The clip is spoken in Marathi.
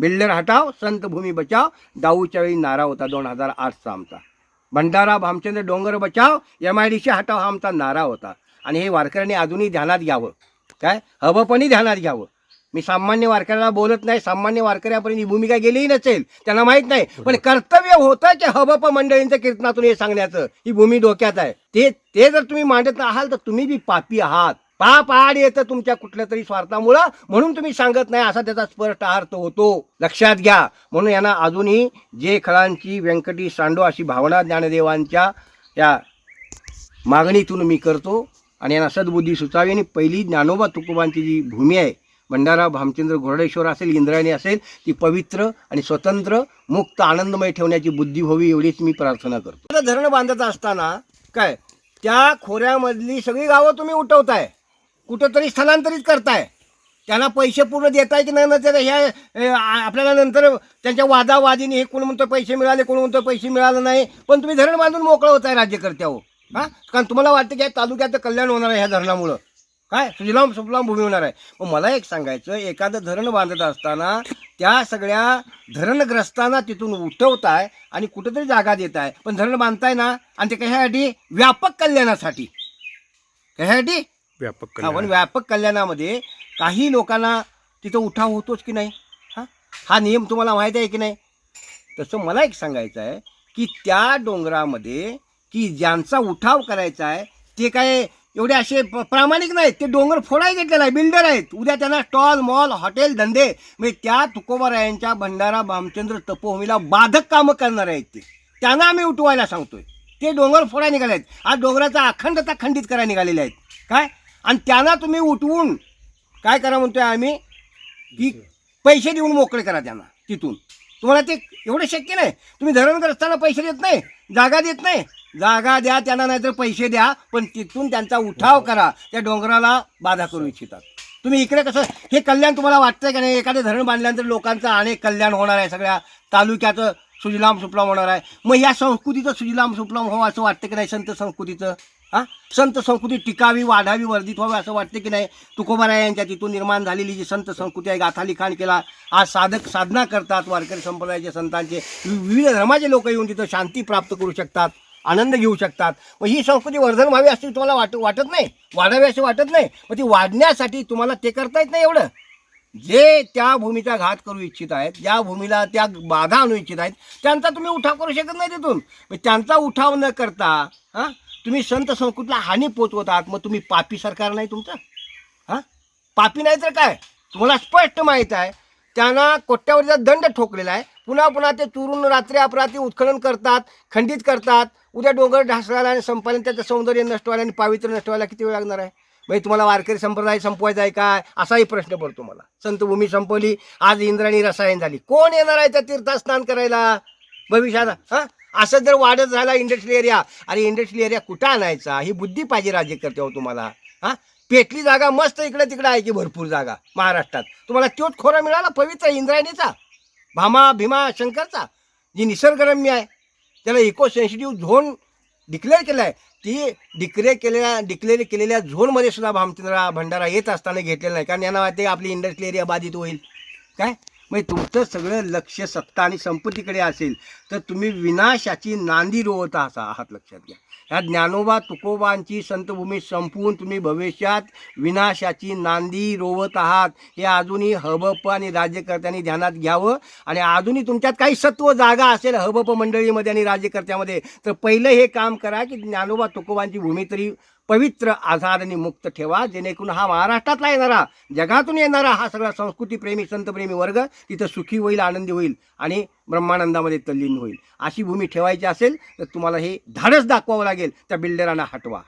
बिल्डर हटाव संत भूमी बचाव दाऊच्या वेळी नारा होता दोन हजार आठचा आमचा. भंडारा भामचंद्र डोंगर बचाव एम आय डी सी हटाव हा आमचा नारा होता. आणि हे वारकऱ्यांनी अजूनही ध्यानात घ्यावं. काय? हवंपणी ध्यानात घ्यावं. मी सामान्य वारकऱ्याला बोलत नाही सामान्य वारकऱ्यापर्यंत ही भूमिका गेलीही नसेल त्यांना माहीत नाही. पण कर्तव्य होतं की हबप मंडळींच्या कीर्तनातून हे सांगण्याचं. ही भूमी डोक्यात आहे. ते ते जर तुम्ही मांडत आहाल तर तुम्ही बी पापी आहात. पाप आड येतं तुमच्या कुठल्या तरी स्वार्थामुळं. म्हणून तुम्ही सांगत नाही असा त्याचा स्पष्ट अर्थ होतो. लक्षात घ्या. म्हणून यांना अजूनही जे खळांची व्यंकटी सांडो अशी भावना ज्ञानदेवांच्या या मागणीतून मी करतो. आणि यांना सद्बुद्धी सुचावी आणि पहिली ज्ञानोबा तुकोबांची जी भूमी आहे भंडारा भामचंद्र घोरडेश्वर असेल इंद्रायणी असेल ती पवित्र आणि स्वतंत्र मुक्त आनंदमय ठेवण्याची बुद्धी व्हावी एवढीच मी प्रार्थना करतो. आता धरण बांधत असताना काय त्या खोऱ्यामधली सगळी गावं तुम्ही उठवताय? कुठंतरी स्थलांतरित करताय. त्यांना पैसे पूर्ण देताय की नाही ना त्याला ह्या अ, आपल्याला नंतर त्यांच्या वादावादीने हे कोण म्हणतो पैसे मिळाले कोण म्हणतो पैसे मिळाले नाही. पण तुम्ही धरण बांधून मोकळं होताय राज्यकर्त्याहो. हां? कारण तुम्हाला वाटतं की या तालुक्याचं कल्याण होणार आहे ह्या धरणामुळं. काय? सुजलाम सुफलाम भूमी होणार आहे. मग मला एक सांगायचं एखादं धरण बांधत असताना त्या सगळ्या धरणग्रस्तांना तिथून उठवताय आणि कुठंतरी जागा देत आहे पण धरण बांधताय ना आणि ते कशासाठी? व्यापक कल्याणासाठी. कशासाठी? व्यापक हा पण कल्याण. व्यापक कल्याणामध्ये काही लोकांना तिथं उठाव होतोच की नाही? हा? हा नियम तुम्हाला माहीत आहे की नाही? तसं मला एक सांगायचं आहे की त्या डोंगरामध्ये की ज्यांचा उठाव करायचा आहे ते काय एवढे असे प- प्रामाणिक नाहीत. ते डोंगर फोडाय घेतलेला आहे बिल्डर आहेत. उद्या त्यांना स्टॉल मॉल हॉटेल धंदे म्हणजे त्या तुकोबारायांच्या भंडारा भामचंद्र तपोभूमीला बाधक कामं करणार आहेत ते. त्यांना आम्ही उठवायला सांगतोय. ते डोंगर फोडाय निघाले आहेत. आज डोंगराचा अखंडता खंडित करायला निघालेले आहेत. काय? आणि त्यांना तुम्ही उठवून काय करा म्हणतोय आम्ही? की पैसे देऊन मोकळे करा त्यांना तिथून. तुम्हाला ते एवढं शक्य नाही. तुम्ही धरणग्रस्तांना पैसे देत नाही जागा देत नाही. जागा द्या त्यांना नाहीतर पैसे द्या पण तिथून त्यांचा उठाव करा. त्या डोंगराला बाधा करू इच्छितात. तुम्ही इकडे कसं हे कल्याण तुम्हाला वाटतंय का नाही? एखादं धरण बांधल्यानंतर लोकांचं अनेक कल्याण होणार आहे सगळ्या तालुक्याचं. सुजलाम सुफलाम होणार आहे. मग या संस्कृतीचं सुजलाम सुफलाम व्हावं असं वाटतं की नाही संत संस्कृतीचं? हा? संत संस्कृती टिकावी वाढावी वर्धित व्हावी असं वाटतं की नाही? तुकोबाराय यांच्या तिथून निर्माण झालेली जी संत संस्कृती आहे गाथा लिखाण केला आज साधक साधना करतात वारकरी संप्रदायाचे संतांचे. विविध धर्माचे लोक येऊन तिथं शांती प्राप्त करू शकतात आनंद घेऊ शकतात. मग ही संस्कृती वर्धन व्हावी अशी तुम्हाला वाट वाटत नाही? वाढावी असे वाटत नाही? मग ती वाढण्यासाठी तुम्हाला ते करता येत नाही एवढं? जे त्या भूमीचा घात करू इच्छित आहेत ज्या भूमीला त्या बाधा आणू इच्छित आहेत त्यांचा तुम्ही उठाव करू शकत नाही तिथून. मग त्यांचा उठाव न करता हां तुम्ही संत संस्कृतीला हानी पोचवत आहात मग तुम्ही पापी सरकार नाही तुमचं? हां? पापी नाही तर काय? तुम्हाला स्पष्ट माहीत आहे त्यांना कोट्यावरचा दंड ठोकलेला आहे पुन्हा पुन्हा ते चुरून रात्री अपरात्री उत्खनन करतात खंडित करतात उद्या डोंगर ढासळायला आणि संपायला त्याचं सौंदर्य नष्ट व्हायला आणि पावित्र्य नष्ट व्हायला किती वेळ लागणार आहे? म्हणजे तुम्हाला वारकरी संप्रदाय संपवायचा आहे काय? असाही प्रश्न पडतो मला. संतभूमी संपवली आज इंद्राणी रसायन झाली. कोण येणार आहे त्या तीर्थस्नान करायला? भविष्यात हां? असं जर वाढत झाला इंडस्ट्रियल एरिया अरे इंडस्ट्रियल एरिया कुठं आणायचा? ही बुद्धी पाहिजे राज्यकर्ते हो तुम्हाला हां? पेटली जागा मस्त इकडे तिकडे आहे की भरपूर जागा महाराष्ट्रात. तुम्हाला तोच खोरा मिळाला पवित्र इंद्रायणीचा? भामा भीमा शंकरचा जी निसर्गरम्य आहे. त्याला इको सेन्सिटिव्ह झोन डिक्लेअर केला आहे ती डिक्लेअर केलेल्या डिक्लेअर केलेल्या झोनमध्ये सुद्धा भामचंद्र भंडारा येत असताना घेतलेला नाही. कारण यांना वाटते आपली इंडस्ट्री एरिया बाधित होईल. काय? म्हणजे तुमचं सगळं लक्ष सत्ता आणि संपत्तीकडे असेल तर तुम्ही विनाशाची नांदी रोवत आहात आहात लक्षात घ्या. ह्या ज्ञानोबा तुकोबांची संतभूमी संपवून तुम्ही भविष्यात विनाशाची नांदी रोवत आहात. हे अजूनही हबप आणि राज्यकर्त्यांनी ध्यानात घ्यावं. आणि अजूनही तुमच्यात काही सत्व जागा असेल हबप मंडळीमध्ये आणि राज्यकर्त्यामध्ये तर पहिलं हे काम करा की ज्ञानोबा तुकोबांची भूमी तरी पवित्र आझाद आणि मुक्त ठेवा जेणेकरून हा महाराष्ट्रातला येणारा जगातून येणारा हा सगळा संस्कृतीप्रेमी संतप्रेमी वर्ग तिथं सुखी होईल आनंदी होईल आणि ब्रह्मानंदामध्ये तल्लीन होईल. अशी भूमी ठेवायची असेल तर तुम्हाला हे धाडस दाखवावं लागेल. त्या बिल्डरांना हटवा.